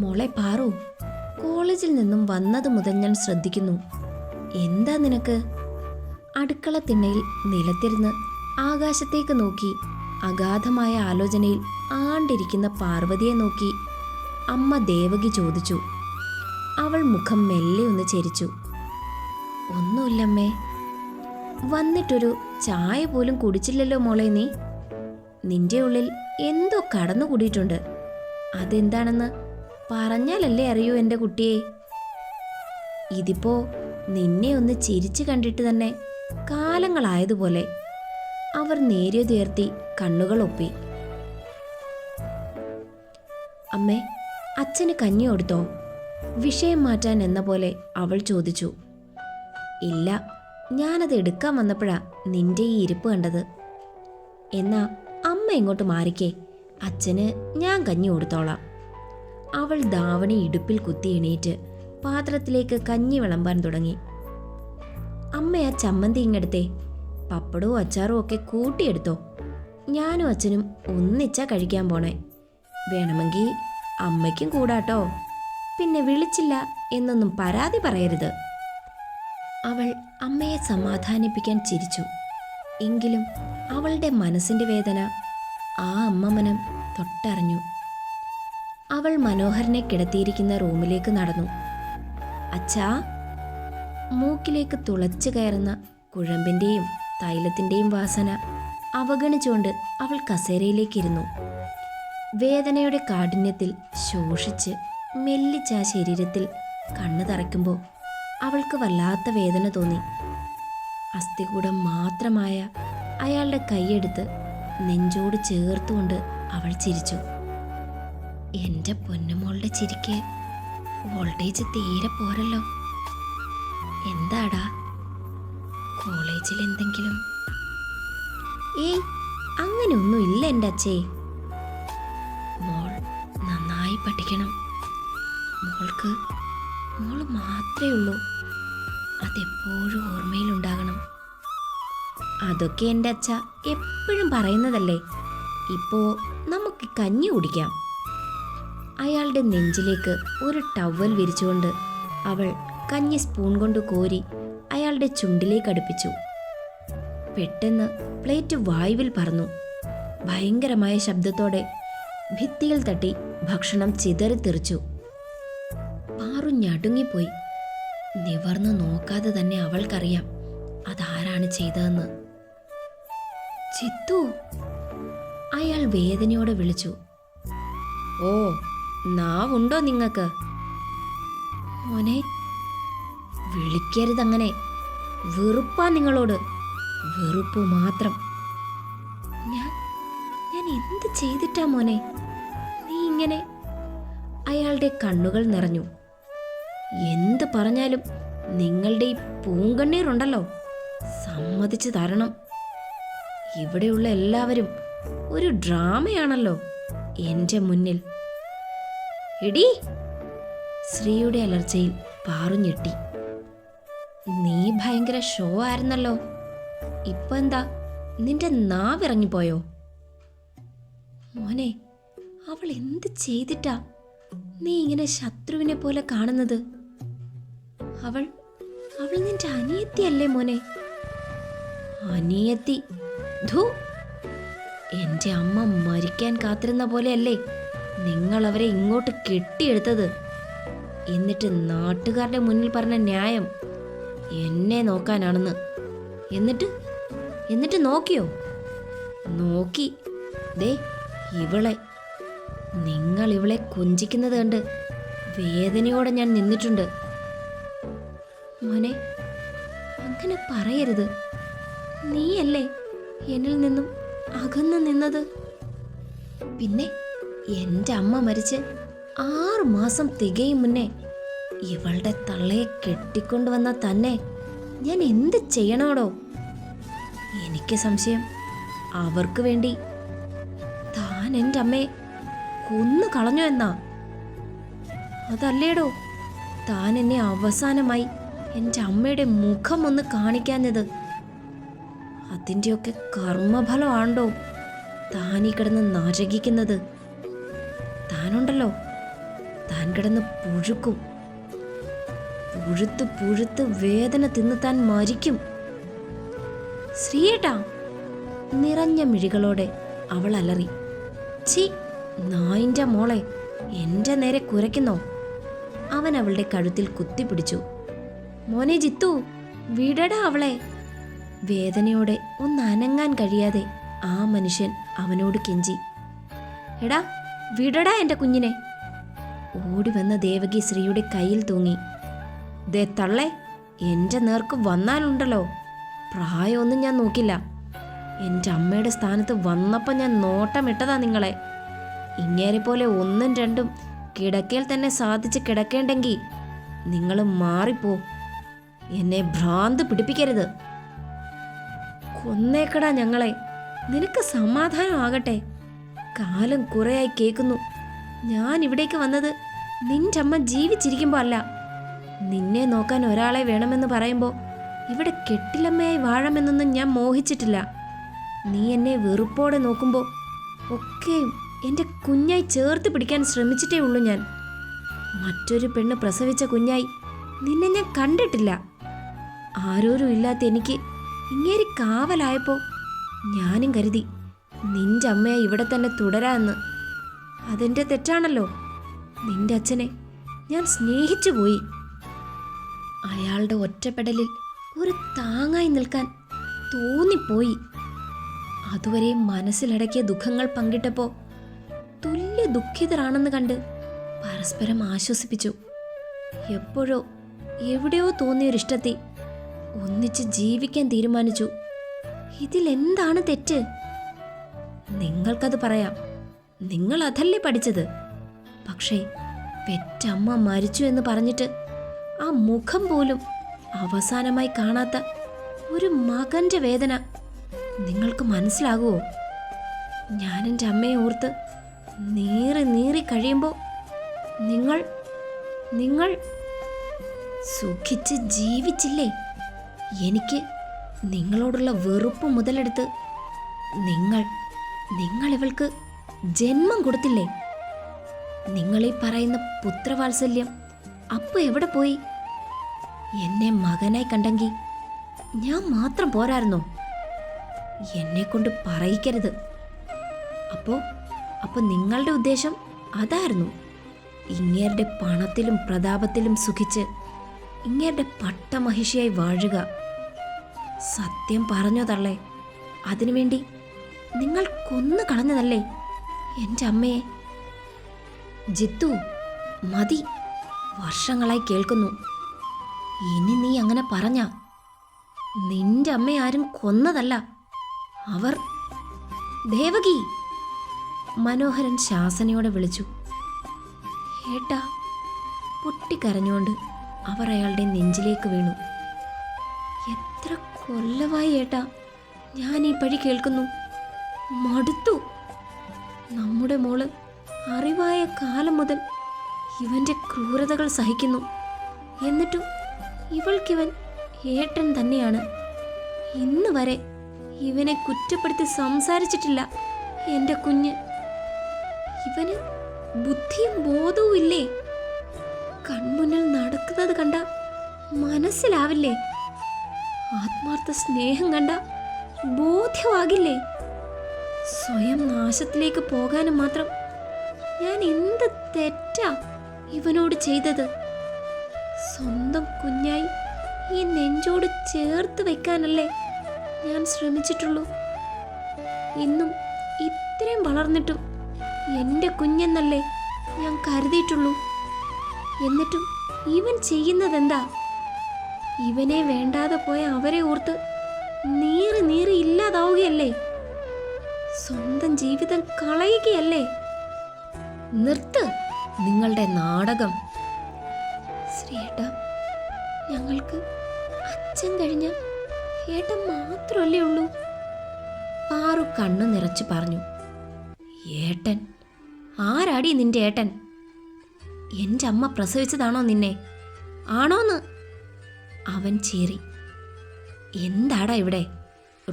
മോളെ പാറു കോളേജിൽ നിന്നും വന്നത് മുതൽ ഞാൻ ശ്രദ്ധിക്കുന്നു. എന്താ നിനക്ക്? അടുക്കള തിണ്ണയിൽ നിലത്തിരുന്ന് ആകാശത്തേക്ക് നോക്കി അഗാധമായ ആലോചനയിൽ ആണ്ടിരിക്കുന്ന പാർവതിയെ നോക്കി അമ്മ ദേവകി ചോദിച്ചു. അവൾ മുഖം മെല്ലെ ഒന്ന് ചരിച്ചു. ഒന്നുമില്ലമ്മേ വന്നിട്ടൊരു ചായ പോലും കുടിച്ചില്ലല്ലോ മോളെ നീ. നിന്റെ ഉള്ളിൽ എന്തോ കടന്നു കടന്നുകൂടിയിട്ടുണ്ട്. അതെന്താണെന്ന് പറഞ്ഞാലല്ലേ അറിയൂ എന്റെ കുട്ടിയെ. ഇതിപ്പോ നിന്നെ ഒന്ന് ചിരിച്ചു കണ്ടിട്ട് തന്നെ കാലങ്ങളായതുപോലെ അവർ നേരിയതുയർത്തി കണ്ണുകൾ ഒപ്പി. അമ്മേ അച്ഛന് കഞ്ഞി കൊടുത്തോ? വിഷയം മാറ്റാൻ എന്ന പോലെ അവൾ ചോദിച്ചു. ഇല്ല ഞാനത് എടുക്കാൻ വന്നപ്പോഴാ നിന്റെ ഈ ഇരിപ്പ് കണ്ടത്. എന്നാ അമ്മ ഇങ്ങോട്ട് മാറിക്കേ. അച്ഛന് ഞാൻ കഞ്ഞി കൊടുത്തോളാം. അവൾ ധാവണി ഇടുപ്പിൽ കുത്തി എണീറ്റ് പാത്രത്തിലേക്ക് കഞ്ഞി വിളമ്പാൻ തുടങ്ങി. അമ്മ ആ ചമ്മന്തി ഇങ്ങെടുത്തേ. പപ്പടവും അച്ചാറും ഒക്കെ കൂട്ടിയെടുത്തോ. ഞാനും അച്ഛനും ഒന്നിച്ചാ കഴിക്കാൻ പോണേ. വേണമെങ്കിൽ അമ്മയ്ക്കും കൂടാട്ടോ. പിന്നെ വിളിച്ചില്ല എന്നൊന്നും പരാതി പറയരുത്. അവൾ അമ്മയെ സമാധാനിപ്പിക്കാൻ ചിരിച്ചു. എങ്കിലും അവളുടെ മനസ്സിന്റെ വേദന ആ അമ്മമനം തൊട്ടറിഞ്ഞു. അവൾ മനോഹരനെ കിടത്തിയിരിക്കുന്ന റൂമിലേക്ക് നടന്നു. അച്ഛാ മൂക്കിലേക്ക് തുളച്ചു കയറുന്ന കുഴമ്പിന്റെയും തൈലത്തിന്റെയും വാസന അവഗണിച്ചുകൊണ്ട് അവൾ കസേരയിലേക്കിരുന്നു. വേദനയുടെ കാഠിന്യത്തിൽ ശോഷിച്ച് മെല്ലിച്ച ആ ശരീരത്തിൽ കണ്ണു തറയ്ക്കുമ്പോൾ അവൾക്ക് വല്ലാത്ത വേദന തോന്നി. അസ്ഥികൂടം മാത്രമായ അയാളുടെ കൈയെടുത്ത് നെഞ്ചോട് ചേർത്തുകൊണ്ട് അവൾ ചിരിച്ചു. എന്റെ പൊന്നുമോളുടെ ചിരിക്ക് വോൾട്ടേജ് തീരെ പോരല്ലോ. എന്താടാ? കോളേജിൽ എന്തെങ്കിലും? ഏയ് അങ്ങനെയൊന്നും ഇല്ല എന്റെ അച്ഛേ. മോൾ നന്നായി പഠിക്കണം. മോൾക്ക് മോൾ മാത്രമേ ഉള്ളൂ. അതെപ്പോഴും ഓർമ്മയിലുണ്ടാകണം. അതൊക്കെ എന്റെ അച്ഛ എപ്പോഴും പറയുന്നതല്ലേ. ഇപ്പോ നമുക്ക് കഞ്ഞി കുടിക്കാം. അയാളുടെ നെഞ്ചിലേക്ക് ഒരു ടവൽ വിരിച്ചുകൊണ്ട് അവൾ കഞ്ഞി സ്പൂൺ കൊണ്ട് കോരി അയാളുടെ ചുണ്ടിലേക്ക് അടുപ്പിച്ചു. പെട്ടെന്ന് പ്ലേറ്റ് വായുവിൽ പറന്നു. ഭയങ്കരമായ ശബ്ദത്തോടെ ഭിത്തിയിൽ തട്ടി ഭക്ഷണം ചിതറിത്തെറിച്ചു പാറു ഞടുങ്ങിപ്പോയി. നിവർന്ന് നോക്കാതെ തന്നെ അവൾക്കറിയാം അതാരാണ് ചെയ്തതെന്ന്. ചിത്തു! അയാൾ വേദനയോടെ വിളിച്ചു. ഓ നാവുണ്ടോ നിങ്ങക്ക്? മോനെ വിളിക്കരുതങ്ങനെ. വെറുപ്പാ നിങ്ങളോട്. വെറുപ്പ് മാത്രം. ഞാൻ ഞാൻ എന്ത് ചെയ്തിട്ടാ മോനെ? നീ ഇങ്ങനെ അയാളുടെ കണ്ണുകൾ നിറഞ്ഞു. എന്ത് പറഞ്ഞാലും നിങ്ങളുടെ ഈ പൂങ്കണ്ണീറുണ്ടല്ലോ സമ്മതിച്ചു തരണം. ഇവിടെയുള്ള എല്ലാവരും ഒരു ഡ്രാമയാണല്ലോ എന്റെ മുന്നിൽ. എടി. ശ്രീയുടെ അലർച്ചയിൽ പാറുഞ്ഞെട്ടി നീ ഭയങ്കര ഷോ ആയിരുന്നല്ലോ. ഇപ്പൊ എന്താ? നിന്റെ നാവിറങ്ങിപ്പോയോ? മോനെ അവൾ എന്ത് ചെയ്തിട്ടാ നീ ഇങ്ങനെ ശത്രുവിനെ പോലെ കാണുന്നത്? അവൾ അവൾ നിന്റെ അനിയത്തിയല്ലേ മോനെ? അനിയത്തി? ധു എന്റെ അമ്മ മരിക്കാൻ കാത്തിരുന്ന പോലെയല്ലേ? നിങ്ങൾ അവരെ ഇങ്ങോട്ട് കെട്ടിയെടുത്തത്. എന്നിട്ട് നാട്ടുകാരുടെ മുന്നിൽ പറഞ്ഞ ന്യായം എന്നെ നോക്കാനാണെന്ന്. എന്നിട്ട്? എന്നിട്ട് നോക്കിയോ? നോക്കി. ദേ ഇവളെ. നിങ്ങൾ ഇവളെ കൊഞ്ചിക്കുന്നത് കണ്ട് വേദനയോടെ ഞാൻ നിന്നിട്ടുണ്ട്. മോനെ അങ്ങനെ പറയരുത്. നീയല്ലേ എന്നിൽ നിന്നും അകന്നു നിന്നത്? പിന്നെ? എന്റെ അമ്മ മരിച്ച് ആറു മാസം തികയും മുന്നേ ഇവളുടെ തള്ളയെ കെട്ടിക്കൊണ്ടുവന്ന തന്നെ ഞാൻ എന്ത് ചെയ്യണോടോ? എനിക്ക് സംശയം. അവർക്ക് വേണ്ടി താൻ എന്റെ അമ്മയെ കൊന്നു കളഞ്ഞു എന്നാ? അതല്ലേടോ? താൻ എന്നെ അവസാനമായി എന്റെ അമ്മയുടെ മുഖം ഒന്ന് കാണിക്കാഞ്ഞത്. അതിന്റെയൊക്കെ കർമ്മഫലമാണ്ടോ താനീ കിടന്ന് നരകിക്കുന്നത്? താനുണ്ടല്ലോ. താൻ കിടന്ന് പുഴുക്കും. പുഴുത്ത് പുഴുത്ത് വേദന തിന്ന് താൻ മരിക്കും. ശ്രീയേട്ടാ നിറഞ്ഞ മിഴികളോടെ അവൾ അലറി. ചി നായിന്റെ മോളെ എന്റെ നേരെ കുരയ്ക്കുന്നോ? അവൻ അവളുടെ കഴുത്തിൽ കുത്തിപ്പിടിച്ചു. മോനെ ജിത്തു വിടടാ അവളെ. വേദനയോടെ ഒന്ന് അനങ്ങാൻ കഴിയാതെ ആ മനുഷ്യൻ അവനോട് കെഞ്ചി. എടാ വിടടാ എന്റെ കുഞ്ഞിനെ. ഓടി വന്ന ദേവകി ശ്രീയുടെ കയ്യിൽ തൂങ്ങി. ദേ തള്ളെ എന്റെ നേർക്ക് വന്നാലുണ്ടല്ലോ. പ്രായമൊന്നും ഞാൻ നോക്കില്ല. എന്റെ അമ്മയുടെ സ്ഥാനത്ത് വന്നപ്പോൾ ഞാൻ നോട്ടമിട്ടതാ നിങ്ങളെ. ഇങ്ങേരെ പോലെ ഒന്നും രണ്ടും കിടക്കയിൽ തന്നെ സാധിച്ച് കിടക്കേണ്ടെങ്കിൽ നിങ്ങൾ മാറിപ്പോ. എന്നെ ഭ്രാന്ത് പിടിപ്പിക്കരുത്. കൊന്നേക്കടാ ഞങ്ങളെ. നിനക്ക് സമാധാനമാകട്ടെ കാലം കുറേയായി കേൾക്കുന്നു. ഞാൻ ഇവിടേക്ക് വന്നത് നിന്റെ അമ്മ ജീവിച്ചിരിക്കുമ്പോൾ അല്ല. നിന്നെ നോക്കാൻ ഒരാളെ വേണമെന്ന് പറയുമ്പോൾ ഇവിടെ കെട്ടിലമ്മയായി വാഴമെന്നൊന്നും ഞാൻ മോഹിച്ചിട്ടില്ല. നീ എന്നെ വെറുപ്പോടെ നോക്കുമ്പോൾ ഒക്കെയും എന്റെ കുഞ്ഞായി ചേർത്ത് പിടിക്കാൻ ശ്രമിച്ചിട്ടേ ഉള്ളൂ ഞാൻ. മറ്റൊരു പെണ്ണ് പ്രസവിച്ച കുഞ്ഞായി നിന്നെ ഞാൻ കണ്ടിട്ടില്ല. ആരോരും ഇല്ലാത്ത എനിക്ക് ഇങ്ങേരി കാവലായപ്പോൾ ഞാനും കരുതി നിന്റെ അമ്മയെ ഇവിടെ തന്നെ തുടരാമെന്ന് അതെന്റെ തെറ്റാണല്ലോ. നിന്റെ അച്ഛനെ ഞാൻ സ്നേഹിച്ചു പോയി. അയാളുടെ ഒറ്റപ്പെടലിൽ ഒരു താങ്ങായി നിൽക്കാൻ തോന്നിപ്പോയി. അതുവരെ മനസ്സിലടക്കിയ ദുഃഖങ്ങൾ പങ്കിട്ടപ്പോൾ തുല്യ ദുഃഖിതരാണെന്ന് കണ്ട് പരസ്പരം ആശ്വസിപ്പിച്ചു. എപ്പോഴോ എവിടെയോ തോന്നിയൊരിഷ്ടത്തി ഒന്നിച്ച് ജീവിക്കാൻ തീരുമാനിച്ചു. ഇതിലെന്താണ് തെറ്റ്? നിങ്ങൾക്കത് പറയാം. നിങ്ങൾ അതല്ലേ പഠിച്ചത്? പക്ഷേ പെറ്റമ്മ മരിച്ചു എന്ന് പറഞ്ഞിട്ട് ആ മുഖം പോലും അവസാനമായി കാണാത്ത ഒരു മകന്റെ വേദന നിങ്ങൾക്ക് മനസ്സിലാകുമോ ഞാൻ എന്റെ അമ്മയെ ഓർത്ത് നീറി നീറി കഴിയുമ്പോൾ നിങ്ങൾ നിങ്ങൾ സുഖിച്ച് ജീവിച്ചില്ലേ? എനിക്ക് നിങ്ങളോടുള്ള വെറുപ്പ് മുതലെടുത്ത് നിങ്ങൾ നിങ്ങൾ ഇവൾക്ക് ജന്മം കൊടുത്തില്ലേ? നിങ്ങളീ പറയുന്ന പുത്രവാത്സല്യം അപ്പ എവിടെ പോയി? എന്നെ മകനായി കണ്ടെങ്കിൽ ഞാൻ മാത്രം പോരായിരുന്നോ? എന്നെ കൊണ്ട് പറയിക്കരുത്. അപ്പോ അപ്പോൾ നിങ്ങളുടെ ഉദ്ദേശം അതായിരുന്നു. ഇങ്ങേരുടെ പണത്തിലും പ്രതാപത്തിലും സുഖിച്ച് ഇങ്ങേരുടെ പട്ടമഹിഷിയായി വാഴുക. സത്യം പറഞ്ഞോ തള്ളേ അതിനുവേണ്ടി നിങ്ങൾ കൊന്നു കളഞ്ഞതല്ലേ? എന്റെ അമ്മയെ. ജിത്തു മതി. വർഷങ്ങളായി കേൾക്കുന്നു. ഇനി നീ അങ്ങനെ പറഞ്ഞ. നിന്റെ അമ്മ ആരും കൊന്നതല്ല. അവർ ദേവകി. മനോഹരൻ ശാസനയോടെ വിളിച്ചു. ഏട്ടാ പൊട്ടിക്കരഞ്ഞുകൊണ്ട് അവർ അയാളുടെ നെഞ്ചിലേക്ക് വീണു. എത്ര കൊല്ലമായി ഏട്ടാ ഞാൻ ഈ പഴി കേൾക്കുന്നു. മടുത്തു. നമ്മുടെ മോൾ അറിവായ കാലം മുതൽ ഇവന്റെ ക്രൂരതകൾ സഹിക്കുന്നു. എന്നിട്ടും ഇവൾക്കിവൻ ഏട്ടൻ തന്നെയാണ്. ഇന്ന് വരെ ഇവനെ കുറ്റപ്പെടുത്തി സംസാരിച്ചിട്ടില്ല എന്റെ കുഞ്ഞ്. ഇവന് ബുദ്ധിയും ബോധവും ഇല്ലേ? കൺമുന്നിൽ നടക്കുന്നത് കണ്ട മനസ്സിലാവില്ലേ? ആത്മാർത്ഥ സ്നേഹം കണ്ട ബോധ്യമാകില്ലേ? സ്വയം നാശത്തിലേക്ക് പോകാനും മാത്രം ഞാൻ എന്ത് തെറ്റാ ഇവനോട് ചെയ്തത്? സ്വന്തം കുഞ്ഞായി ഈ നെഞ്ചോട് ചേർത്ത് വെക്കാനല്ലേ ഞാൻ ശ്രമിച്ചിട്ടുള്ളൂ. ഇന്നും ഇത്രയും വളർന്നിട്ടും എന്റെ കുഞ്ഞെന്നല്ലേ ഞാൻ കരുതിയിട്ടുള്ളൂ. എന്നിട്ടും ഇവൻ ചെയ്യുന്നതെന്താ? ഇവനെ വേണ്ടാതെ പോയ അവരെ ഓർത്ത് നീറി നീറി ഇല്ലാതാവുകയല്ലേ? സ്വന്തം ജീവിതം കളയുകയല്ലേ? നിർത്ത് നിങ്ങളുടെ നാടകം. ശ്രീയേട്ട ഞങ്ങൾക്ക് അച്ഛൻ കഴിഞ്ഞ ഏട്ടൻ മാത്രമല്ലേ ഉള്ളൂ. പാറു കണ്ണു നിറച്ചു പറഞ്ഞു ഏട്ടൻ? ആരാടി നിന്റെ ഏട്ടൻ? എന്റെ അമ്മ പ്രസവിച്ചതാണോ നിന്നെ? ആണോന്ന്? അവൻ ചേറി എന്താടാ ഇവിടെ?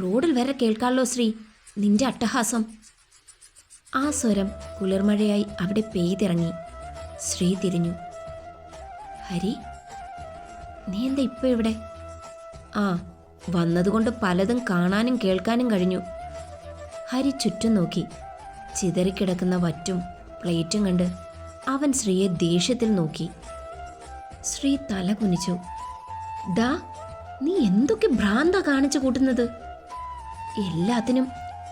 റോഡിൽ വരെ കേൾക്കാമല്ലോ ശ്രീ. നിന്റെ അട്ടഹാസം. ആ സ്വരം കുളിർമഴയായി അവിടെ പെയ്തിറങ്ങി. ശ്രീ തിരിഞ്ഞു. ഹരി നീ എന്താ ഇപ്പൊ ഇവിടെ? ആ വന്നതുകൊണ്ട് പലതും കാണാനും കേൾക്കാനും കഴിഞ്ഞു. ഹരി ചുറ്റും നോക്കി. ചിതറിക്കിടക്കുന്ന വറ്റും പ്ലേറ്റും കണ്ട് അവൻ ശ്രീയെ ദേഷ്യത്തിൽ നോക്കി. ശ്രീ തല കുനിച്ചു. ദാ നീ എന്തൊക്കെ ഭ്രാന്ത കാണിച്ചു കൂട്ടുന്നത്? എല്ലാത്തിനും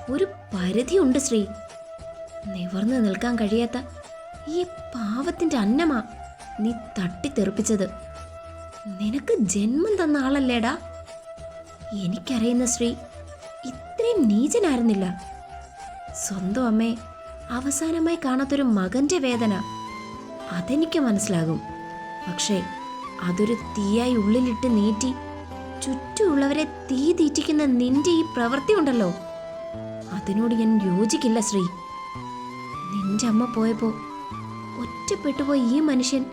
ഒരു പരിധിയുണ്ട് ശ്രീ. നിവർന്നു നിൽക്കാൻ കഴിയാത്ത ഈ പാവത്തിന്റെ അന്നമാ നീ തട്ടിത്തെറിപ്പിച്ചത്. നിനക്ക് ജന്മം തന്ന ആളല്ലേടാ? എനിക്കറിയുന്ന ശ്രീ ഇത്രയും നീചനായിരുന്നില്ല. സ്വന്തം അമ്മയെ അവസാനമായി കാണാത്തൊരു മകന്റെ വേദന അതെനിക്ക് മനസ്സിലാകും. പക്ഷേ അതൊരു തീയായി ഉള്ളിലിട്ട് നീറ്റി ചുറ്റുമുള്ളവരെ തീ തീറ്റിക്കുന്ന നിന്റെ ഈ പ്രവൃത്തി ഉണ്ടല്ലോ അതിനോട് ഞാൻ യോജിക്കില്ല ശ്രീ. നിന്റെ അമ്മ പോയപ്പോ ഒറ്റപ്പെട്ടുപോയ ഈ മനുഷ്യൻ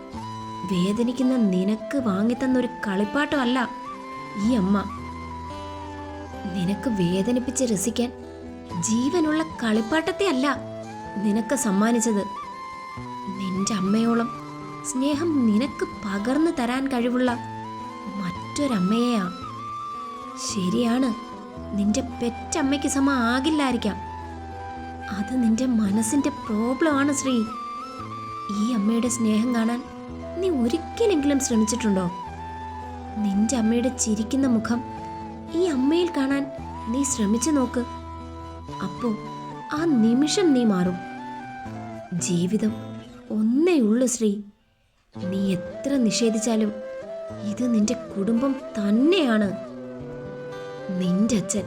വേദനിക്കുന്ന നിനക്ക് വാങ്ങിത്തന്ന ഒരു കളിപ്പാട്ടമല്ല ഈ അമ്മ. നിനക്ക് വേദനിപ്പിച്ച് രസിക്കാൻ ജീവനുള്ള കളിപ്പാട്ടത്തെ അല്ല നിനക്ക് സമ്മാനിച്ചത്. നിന്റെ അമ്മയോളം സ്നേഹം നിനക്ക് പകർന്നു തരാൻ കഴിവുള്ള മറ്റൊരമ്മയെയാ. ശരിയാണ് നിന്റെ പെറ്റമ്മയ്ക്ക് സമ ആകില്ലായിരിക്കാം. അത് നിന്റെ മനസ്സിന്റെ പ്രോബ്ലം ആണ് ശ്രീ. ഈ അമ്മയുടെ സ്നേഹം കാണാൻ നീ ഒരിക്കലെങ്കിലും ശ്രമിച്ചിട്ടുണ്ടോ? നിന്റെ അമ്മയുടെ ചിരിക്കുന്ന മുഖം ഈ അമ്മയിൽ കാണാൻ നീ ശ്രമിച്ചു നോക്ക്. അപ്പോ ആ നിമിഷം നീ മാറും. ജീവിതം ഒന്നേ ഉള്ളു ശ്രീ. നീ എത്ര നിഷേധിച്ചാലും ഇത് നിന്റെ കുടുംബം തന്നെയാണ്. നിന്റെ അച്ഛൻ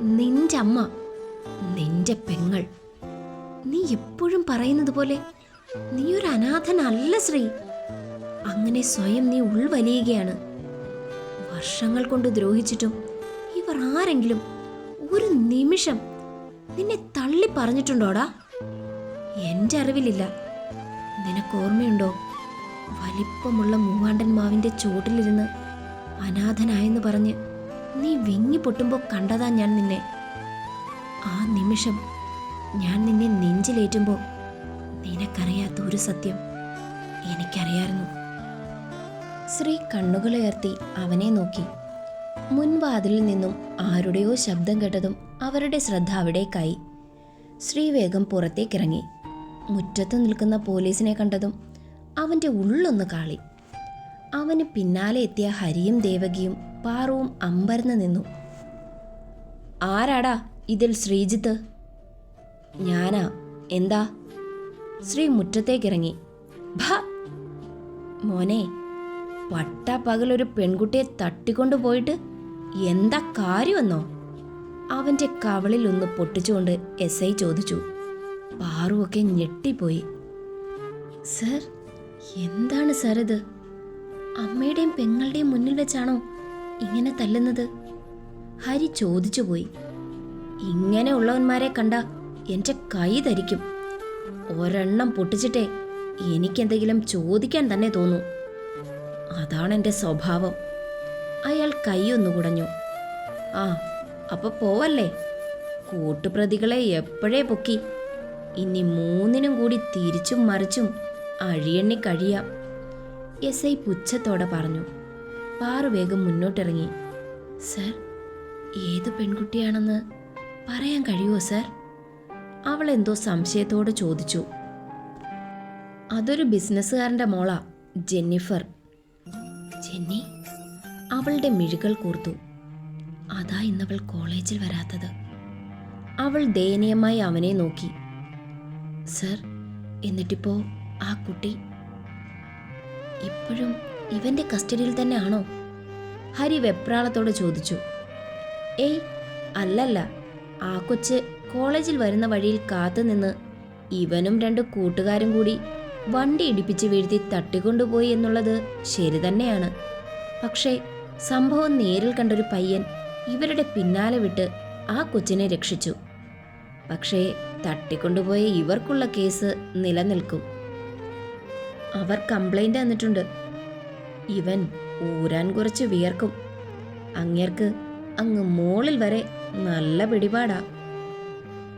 നിന്റെ അമ്മ നിന്റെ പെങ്ങൾ. നീ എപ്പോഴും പറയുന്നത് പോലെ നീ ഒരു അനാഥനല്ല ശ്രീ. അങ്ങനെ സ്വയം നീ ഉൾവലിയുകയാണ്. വർഷങ്ങൾ കൊണ്ട് ദ്രോഹിച്ചിട്ടും ഇവർ ആരെങ്കിലും ഒരു നിമിഷം നിന്നെ തള്ളി പറഞ്ഞിട്ടുണ്ടോടാ? എന്റെ അറിവിലില്ല. നിനക്ക് ഓർമ്മയുണ്ടോ? വലിപ്പമുള്ള മൂവാണ്ടൻ മാവിന്റെ ചോട്ടിലിരുന്ന് അനാഥനായെന്ന് പറഞ്ഞ് നീ വിങ്ങി പൊട്ടുമ്പോൾ കണ്ടതാ ഞാൻ നിന്നെ. ആ നിമിഷം ഞാൻ നിന്നെ നെഞ്ചിലേറ്റുമ്പോൾ നിനക്കറിയാത്ത ഒരു സത്യം എനിക്കറിയായിരുന്നു. ശ്രീ കണ്ണുകളുയർത്തി അവനെ നോക്കി. മുൻവാതിലിൽ നിന്നും ആരുടെയോ ശബ്ദം കേട്ടതും അവരുടെ ശ്രദ്ധ അവിടേക്കായി. ശ്രീ വേഗം പുറത്തേക്കിറങ്ങി. മുറ്റത്ത് നിൽക്കുന്ന പോലീസിനെ കണ്ടതും അവന്റെ ഉള്ളൊന്ന് കാളി. അവന് പിന്നാലെ എത്തിയ ഹരിയും ദേവകിയും പാറുവും അമ്പരന്ന് നിന്നു. ആരാടാ ഇതിൽ ശ്രീജിത്ത്? ഞാനാ. എന്താ? ശ്രീ മുറ്റത്തേക്കിറങ്ങി. ഭ! മോനെ പട്ട പകലൊരു പെൺകുട്ടിയെ തട്ടിക്കൊണ്ടു പോയിട്ട് എന്താ കാര്യമെന്നോ? അവന്റെ കവളിൽ ഒന്ന് പൊട്ടിച്ചുകൊണ്ട് എസ് ഐ ചോദിച്ചു. പാറുവൊക്കെ ഞെട്ടിപ്പോയി. സർ എന്താണ് സർ ഇത്? അമ്മയുടെയും പെങ്ങളുടെയും മുന്നിൽ വെച്ചാണോ ഇങ്ങനെ തല്ലുന്നത്? ഹരി ചോദിച്ചുപോയി ഇങ്ങനെ ഉള്ളവന്മാരെ കണ്ട എന്റെ കൈ ധരിക്കും. ഒരെണ്ണം പൊട്ടിച്ചിട്ടേ എനിക്കെന്തെങ്കിലും ചോദിക്കാൻ തന്നെ തോന്നൂ. അതാണ് സ്വഭാവം. അയാൾ കൈയൊന്നു കുടഞ്ഞു. ആ അപ്പൊ പോവല്ലേ? കൂട്ടുപ്രതികളെ എപ്പോഴേ പൊക്കി. ഇനി മൂന്നിനും കൂടി തിരിച്ചും മറിച്ചും അഴിയെണ്ണി കഴിയാം. എസ് ഐ പുച്ഛത്തോടെ പറഞ്ഞു. പാറു വേഗം മുന്നോട്ടിറങ്ങി. സർ ഏത് പെൺകുട്ടിയാണെന്ന് പറയാൻ കഴിയുമോ സർ? അവൾ എന്തോ സംശയത്തോടെ ചോദിച്ചു. അതൊരു ബിസിനസ്സുകാരന്റെ മോളാ ജെന്നിഫർ. ജെന്നി അവളുടെ മിഴികൾ കൂർത്തു. അതാ ഇന്നവൾ കോളേജിൽ വരാത്തത്. അവൾ ദയനീയമായി അവനെ നോക്കി. സർ എന്നിട്ടിപ്പോ ആ കുട്ടി ഇപ്പോഴും ഇവന്റെ കസ്റ്റഡിയിൽ തന്നെ ആണോ ഹരി വെപ്രാളത്തോടെ ചോദിച്ചു. ഏയ് അല്ലല്ല. ആ കൊച്ച് കോളേജിൽ വരുന്ന വഴിയിൽ കാത്തുനിന്ന് ഇവനും രണ്ട് കൂട്ടുകാരും കൂടി വണ്ടി ഇടിപ്പിച്ച് വീഴ്ത്തി തട്ടിക്കൊണ്ടുപോയി എന്നുള്ളത് ശരി തന്നെയാണ്. പക്ഷേ സംഭവം നേരിൽ കണ്ടൊരു പയ്യൻ ഇവരുടെ പിന്നാലെ വിട്ട് ആ കൊച്ചിനെ രക്ഷിച്ചു. പക്ഷേ തട്ടിക്കൊണ്ടുപോയ ഇവർക്കുള്ള കേസ് നിലനിൽക്കും. അവർ കംപ്ലൈന്റ് തന്നിട്ടുണ്ട്. ഇവൻ ഊരാൻ കുറച്ച് വിയർക്കും. അങ്ങേർക്ക് അങ്ങ് മോളിൽ വരെ നല്ല പിടിപാടാ.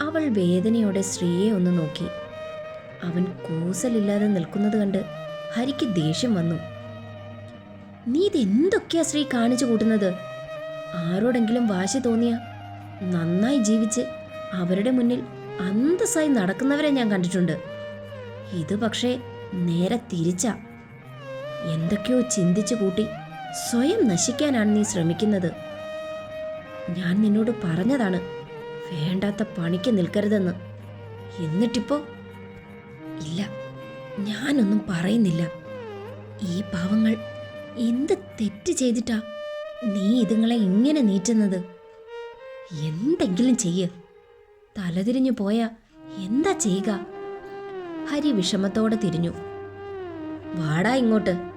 അവൾ വേദനയോടെ ശ്രീയെ ഒന്ന് നോക്കി. അവൻ കൂസലില്ലാതെ നിൽക്കുന്നത് കണ്ട് ഹരിക്ക് ദേഷ്യം വന്നു. നീ ഇതെന്തൊക്കെയാ ശ്രീ കാണിച്ചു കൂട്ടുന്നത്? ആരോടെങ്കിലും വാശി തോന്നിയ നന്നായി ജീവിച്ച് അവരുടെ മുന്നിൽ അന്തസ്സായി നടക്കുന്നവരെ ഞാൻ കണ്ടിട്ടുണ്ട്. ഇത് പക്ഷേ നേരെ തിരിച്ചാ. എന്തൊക്കെയോ ചിന്തിച്ചു കൂട്ടി സ്വയം നശിക്കാനാണ് നീ ശ്രമിക്കുന്നത്. ഞാൻ നിന്നോട് പറഞ്ഞതാണ് വേണ്ടാത്ത പണിക്ക് നിൽക്കരുതെന്ന്. എന്നിട്ടിപ്പോ? ഇല്ല ഞാനൊന്നും പറയുന്നില്ല. ഈ പാവങ്ങൾ എന്ത് തെറ്റ് ചെയ്തിട്ടാ നീ ഇതുങ്ങളെ ഇങ്ങനെ നീറ്റുന്നത്? എന്തെങ്കിലും ചെയ്യ്. തലതിരിഞ്ഞു പോയാ എന്താ ചെയ്യുക? ഹരി വിഷമത്തോടെ തിരിഞ്ഞു. വാടാ ഇങ്ങോട്ട്.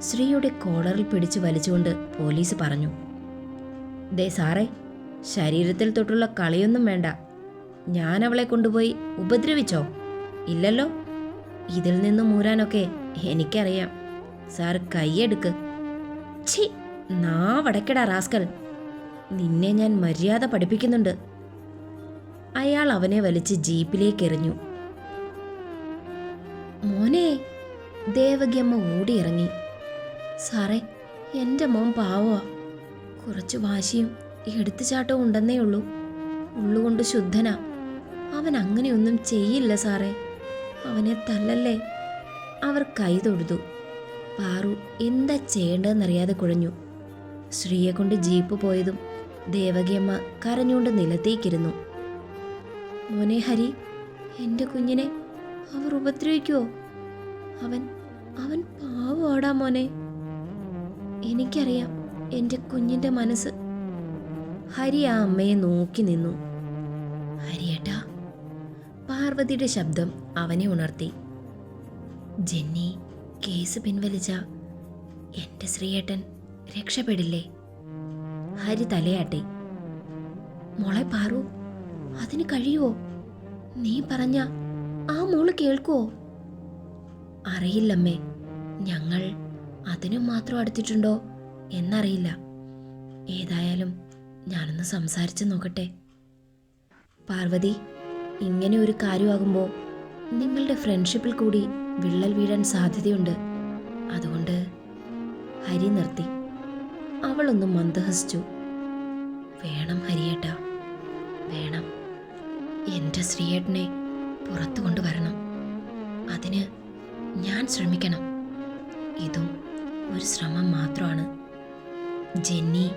ശ്രീയുടെ കോളറിൽ പിടിച്ചു വലിച്ചുകൊണ്ട് പോലീസ് പറഞ്ഞു. ദേ സാറേ ശരീരത്തിൽ തൊട്ടുള്ള കളിയൊന്നും വേണ്ട. ഞാൻ അവളെ കൊണ്ടുപോയി ഉപദ്രവിച്ചോ? ഇല്ലല്ലോ? ഇതിൽ നിന്ന് മൂരാനൊക്കെ എനിക്കറിയാം. സാർ കൈയെടുക്ക്. ഛി നാവടക്കടാ റാസ്കൽ. നിന്നെ ഞാൻ മര്യാദ പഠിപ്പിക്കുന്നുണ്ട്. അയാൾ അവനെ വലിച്ച് ജീപ്പിലേക്ക് എറിഞ്ഞു മോനെ ദേവകിയമ്മ ഓടിയിറങ്ങി. സാറേ എന്റെ മോൻ പാവോ കുറച്ച് വാശിയും എടുത്തുചാട്ടവും ഉണ്ടെന്നേ ഉള്ളൂ. ഉള്ളുകൊണ്ട് ശുദ്ധനാ. അവൻ അങ്ങനെയൊന്നും ചെയ്യില്ല സാറേ. അവനെ തല്ലല്ലേ? അവർ കൈ തൊഴുതു. പാറു എന്താ ചെയ്യേണ്ടതെന്നറിയാതെ കുഴഞ്ഞു. ശ്രീയെ കൊണ്ട് ജീപ്പ് പോയതും ദേവകിയമ്മ കരഞ്ഞുകൊണ്ട് നിലത്തേക്കിരുന്നു. മോനെ ഹരി എന്റെ കുഞ്ഞിനെ അവർ ഉപദ്രവിക്കുവോ? അവൻ അവൻ പാവോടാ മോനെ. എനിക്കറിയാം എന്റെ കുഞ്ഞിന്റെ മനസ്സ്. ഹരി ആ അമ്മയെ നോക്കി നിന്നു. ഹരിയേട്ടാ പാർവതിയുടെ ശബ്ദം അവനെ ഉണർത്തി. ജെന്നി കേസ് പിൻവലിച്ച എന്റെ ശ്രീയേട്ടൻ രക്ഷപ്പെടില്ലേ? ഹരി തലയാട്ടി. മോളെ പാറു അതിന് കഴിയുവോ? നീ പറഞ്ഞ ആ മോൾ കേൾക്കുവോ? അറിയില്ലമ്മേ ഞങ്ങൾ അതിനും മാത്രം അടുത്തിട്ടുണ്ടോ? എന്നറിയില്ല. ഏതായാലും ഞാനൊന്ന് സംസാരിച്ച് നോക്കട്ടെ. പാർവതി ഇങ്ങനെ ഒരു കാര്യമാകുമ്പോൾ നിങ്ങളുടെ ഫ്രണ്ട്ഷിപ്പിൽ കൂടി വിള്ളൽ വീഴാൻ സാധ്യതയുണ്ട്. അതുകൊണ്ട് ഹരി നിർത്തി. അവളൊന്ന് മന്ദഹസിച്ചു. വേണം ഹരിയേട്ട വേണം. എന്റെ ശ്രീയേട്ടനെ പുറത്തു കൊണ്ടുവരണം. അതിന് ഞാൻ ശ്രമിക്കണം. ഇതും ഒരു ശ്രമം മാത്രമാണ്. ജെന്നി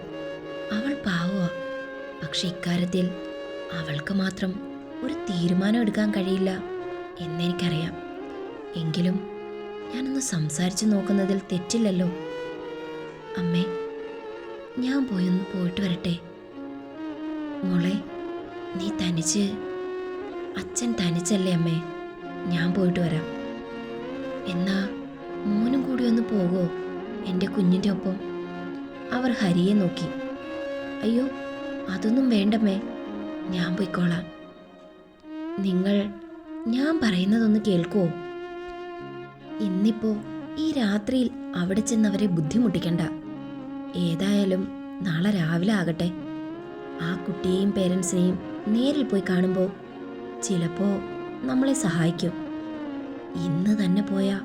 അവൾ പാവുക പക്ഷെ ഇക്കാര്യത്തിൽ അവൾക്ക് മാത്രം ഒരു തീരുമാനം എടുക്കാൻ കഴിയില്ല എന്നെനിക്കറിയാം. എങ്കിലും ഞാനൊന്ന് സംസാരിച്ചു നോക്കുന്നതിൽ തെറ്റില്ലല്ലോ. അമ്മേ ഞാൻ പോയൊന്ന് പോയിട്ട് വരട്ടെ. മോളെ നീ തനിച്ച് അച്ഛൻ തനിച്ചല്ലേ അമ്മേ? ഞാൻ പോയിട്ട് വരാം. എന്നാ മോനും കൂടി ഒന്ന് പോകുമോ എന്റെ കുഞ്ഞിന്റെ ഒപ്പം. അവർ ഹരിയെ നോക്കി. അയ്യോ അതൊന്നും വേണ്ടമ്മേ. ഞാൻ പോയിക്കോളാം. നിങ്ങൾ ഞാൻ പറയുന്നതൊന്ന് കേൾക്കുമോ ഇന്നിപ്പോ ഈ രാത്രിയിൽ അവിടെ ചെന്നവരെ ബുദ്ധിമുട്ടിക്കണ്ട. ഏതായാലും നാളെ രാവിലെ ആകട്ടെ. ആ കുട്ടിയെയും പേരൻസിനെയും നേരിൽ പോയി കാണുമ്പോൾ ചിലപ്പോ നമ്മളെ സഹായിക്കും. ഇന്ന് തന്നെ പോയാ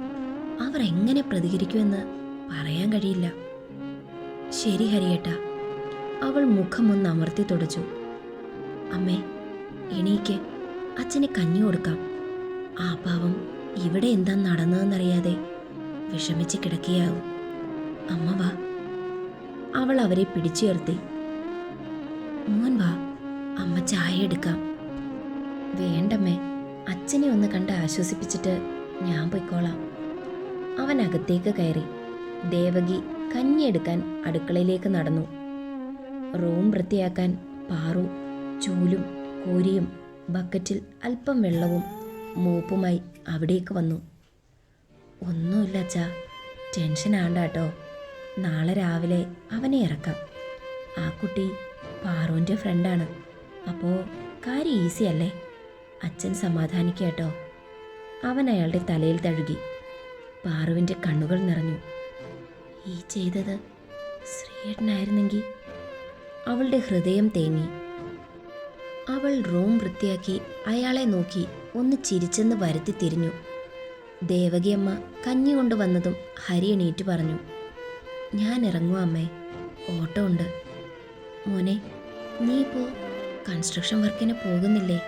അവർ എങ്ങനെ പ്രതികരിക്കുമെന്ന് പറയാൻ കഴിയില്ല. ശരി ഹരിയേട്ട. അവൾ മുഖമൊന്ന് അമർത്തി തുടച്ചു. അമ്മേ എണീക്ക്. അച്ഛന് കഞ്ഞി കൊടുക്കാം. ആ പാവം ഇവിടെ എന്താ നടന്നതെന്നറിയാതെ വിഷമിച്ച് കിടക്കുകയാവും. അമ്മ വാ. അവൾ അവരെ പിടിച്ചുയർത്തി മോൻ വാ അമ്മ ചായ എടുക്കാം. വേണ്ടമ്മേ അച്ഛനെ ഒന്ന് കണ്ട് ആശ്വസിപ്പിച്ചിട്ട് ഞാൻ പൊയ്ക്കോളാം. അവൻ അകത്തേക്ക് കയറി. ദേവകി കഞ്ഞിയെടുക്കാൻ അടുക്കളയിലേക്ക് നടന്നു. റൂം വൃത്തിയാക്കാൻ പാറു ചൂലും കോരിയും ബക്കറ്റിൽ അല്പം വെള്ളവും മൂപ്പുമായി അവിടേക്ക് വന്നു. ഒന്നുമില്ല അച്ഛാ ടെൻഷൻ ആണ്ടാട്ടോ നാളെ രാവിലെ അവനെ ഇറക്കാം. ആ കുട്ടി പാറുവിന്റെ ഫ്രണ്ടാണ്. അപ്പോൾ കാര്യം ഈസി അല്ലേ? അച്ഛൻ സമാധാനിക്കേട്ടോ അവൻ അയാളുടെ തലയിൽ തഴുകി. പാറുവിന്റെ കണ്ണുകൾ നിറഞ്ഞു. ഈ ചെയ്തത് ശ്രീയേട്ടനായിരുന്നെങ്കിൽ അവളുടെ ഹൃദയം തേങ്ങി. അവൾ റൂം വൃത്തിയാക്കി അയാളെ നോക്കി ഒന്ന് ചിരിച്ചെന്ന് വരുത്തി തിരിഞ്ഞു. ദേവകിയമ്മ കഞ്ഞി കൊണ്ടുവന്നതും ഹരി എണീറ്റ് പറഞ്ഞു ഞാൻ ഇറങ്ങും അമ്മേ ഓട്ടോ ഉണ്ട്. മോനെ നീ ഇപ്പോൾ കൺസ്ട്രക്ഷൻ വർക്കിന് പോകുന്നില്ലേ?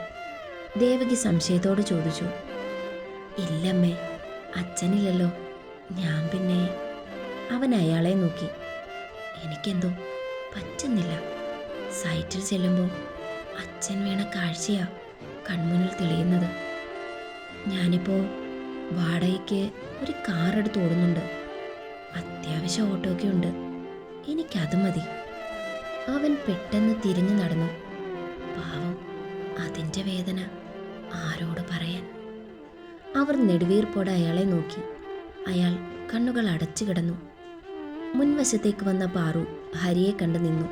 ദേവകി സംശയത്തോട് ചോദിച്ചു ഇല്ലമ്മേ അച്ഛനില്ലല്ലോ. ഞാൻ പിന്നെ അവൻ അയാളെ നോക്കി. എനിക്കെന്തോ പറ്റുന്നില്ല. സൈറ്റിൽ ചെല്ലുമ്പോൾ അച്ഛൻ വീണ കാഴ്ചയാ കൺമുന്നിൽ തെളിയുന്നത്. ഞാനിപ്പോൾ വാടകയ്ക്ക് ഒരു കാർ എടുത്ത് ഓടുന്നുണ്ട്. അത്യാവശ്യം ഓട്ടോയൊക്കെ ഉണ്ട്. എനിക്കത് മതി. അവൻ പെട്ടെന്ന് തിരിഞ്ഞു നടന്നു. പാവം അതിന്റെ വേദന ആരോട് പറയാൻ? അവർ നെടുവീർപ്പോടെ അയാളെ നോക്കി. അയാൾ കണ്ണുകൾ അടച്ചു കിടന്നു. മുൻവശത്തേക്ക് വന്ന പാറു ഹരിയെ കണ്ടു നിന്നു.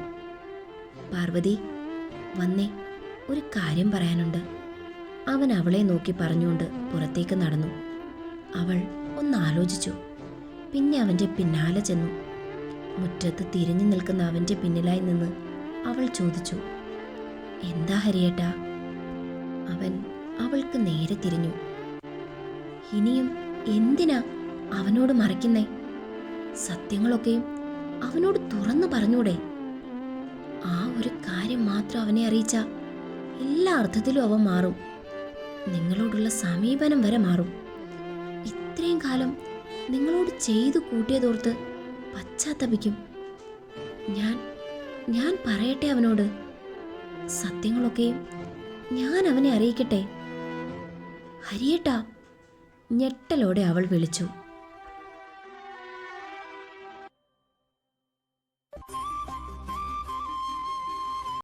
പാർവതി വന്നേ ഒരു കാര്യം പറയാനുണ്ട്. അവൻ അവളെ നോക്കി പറഞ്ഞുകൊണ്ട് പുറത്തേക്ക് നടന്നു. അവൾ ഒന്ന് ആലോചിച്ചു. പിന്നെ അവന്റെ പിന്നാലെ ചെന്നു. മുറ്റത്ത് തിരിഞ്ഞു നിൽക്കുന്ന അവന്റെ പിന്നിലായി നിന്ന് അവൾ ചോദിച്ചു എന്താ ഹരിയേട്ടാ? അവൻ അവൾക്ക് നേരെ തിരിഞ്ഞു. ഇനിയും എന്തിനാ അവനോട് മറയ്ക്കുന്നേ? സത്യങ്ങളൊക്കെയും അവനോട് തുറന്നു പറഞ്ഞൂടെ? ആ ഒരു കാര്യം മാത്രം അവനെ അറിയിച്ച എല്ലാ അർത്ഥത്തിലും അവൻ മാറും. നിങ്ങളോടുള്ള സമീപനം വരെ മാറും. ഇത്രയും കാലം നിങ്ങളോട് ചെയ്തു കൂട്ടിയതോർത്ത് പശ്ചാത്തപിക്കും. ഞാൻ ഞാൻ പറയട്ടെ അവനോട്. സത്യങ്ങളൊക്കെയും ഞാൻ അവനെ അറിയിക്കട്ടെ. ഹരിയേട്ടാ ഞെട്ടലോടെ അവൾ വിളിച്ചു.